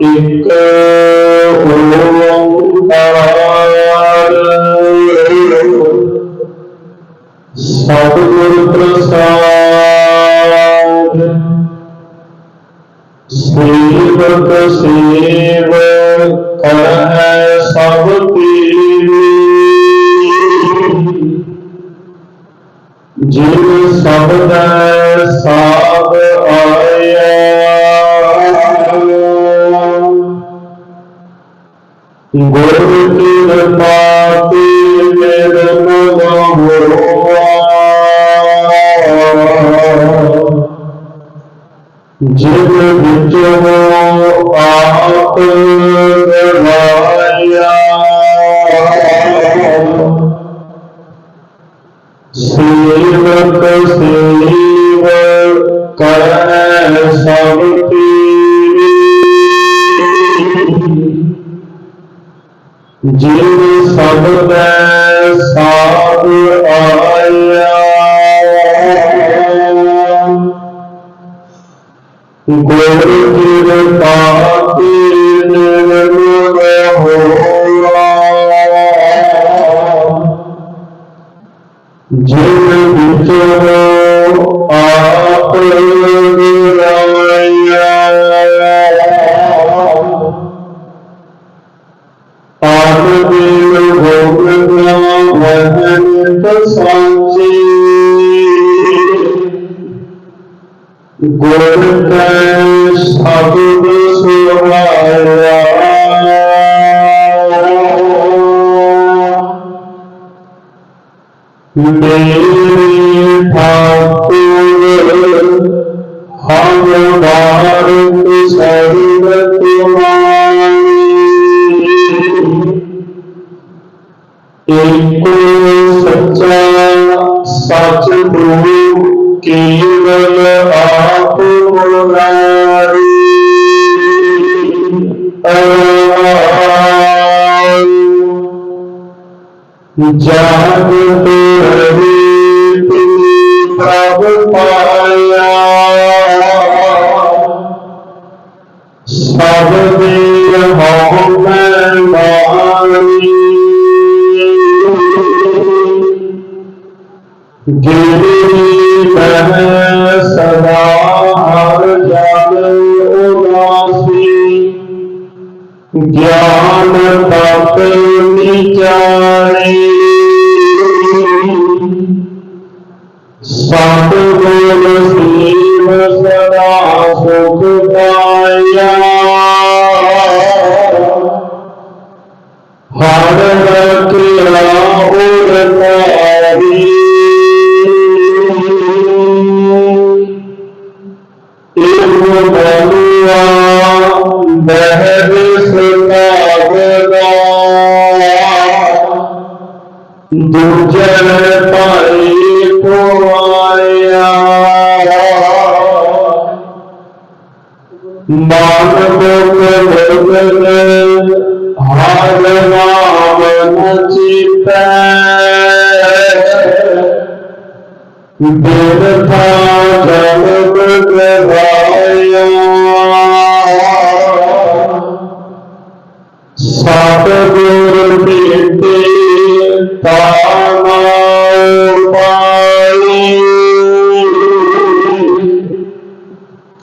ਜੀ ਸੋਰਠ ਇੱਕ ਓੰਕਾਰ ਸਤਿਗੁਰ ਪ੍ਰਸਾਦ। ਸੇਵਕ ਸੇਵ ਕਰੈ ਸਭ ਤੇਰੀ ਜਿਨ ਸਬਦੈ ਸਾਧ ਆਇਆ ਗੁਰ ਕਿਰਪਾ ਤੇ ਨਿਰਮਲ ਹੋਆ ਜਿਨ ਵਿੱਚੋਂ ਆਪ ਗਵਾਇਆ ਸੇਵਕ ਸੇਵ ਕਰੈ ਸਭ ਜਿਨ ਸਬਦੈ ਸਾਧ ਗੁਰ ਕੈ ਸ਼ਬਦ ਸੁਹਾਇਆ ਮੇਰੇ ਠਾਕੁਰ ਹਮ ਬਾਰਕ ਸਰਬ ਤੁਮਾਰੀ ਏਕੋ ਸੱਚਾ ਸੱਚ ਪ੍ਰਭੂ ਕੇਵਲ ਆ ਆਪ ਮੁਰਾਰੀ ਜਾਗ ਤੇਰੀ ਪ੍ਰਭ ਪਾਇਆ ਸਭ ਦੇ ਹਉ ਮੈਂ ਮਾਰੀ ਗਿਰੀ ਬਹਿ ਸਦਾ ਬਲੁਆ ਬਹਿਰ ਸੁਨਾਵਦਾ ਦੁਜਨ ਭਾਈ ਕੋ ਆਇਆ। ਮਾਨ ਬੋਲ ਬੋਲ ਹਰ ਨਾਮ ਨਚਿਤੈ ਬਿਨ ਥਾ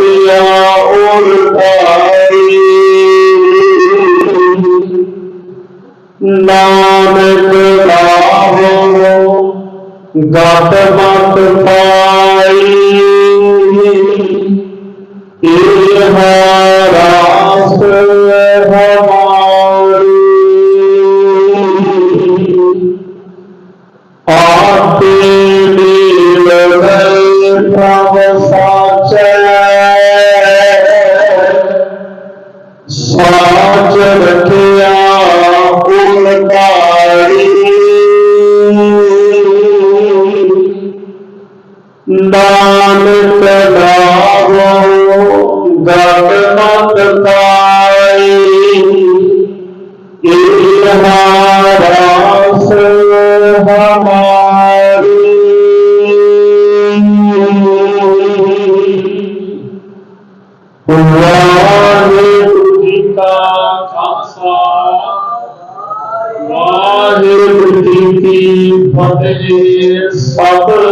ਰਖਿਆ ਉਲਟਾਈ ਨਾ ਨਾਨਕ ਗਤ ਮਤ ਪਾਈ। ਇਹ ਰਾਸ ਹਮਾਰੀ ਆਪੇ ਨੀਲਵਲ ਪ੍ਰਭ ਨਾਨਕ ਗਤ ਮਤ ਪਾਈ ਇਹ ਰਾਸ ਹਮਾਰੀ ਵਾਹਿਗੁਰੂ ਜੀ ਕਾ ਖਾਲਸਾ ਵਾਹਿਗੁਰੂ ਜੀ ਕੀ ਫਤਿਹ। ਸਤਿ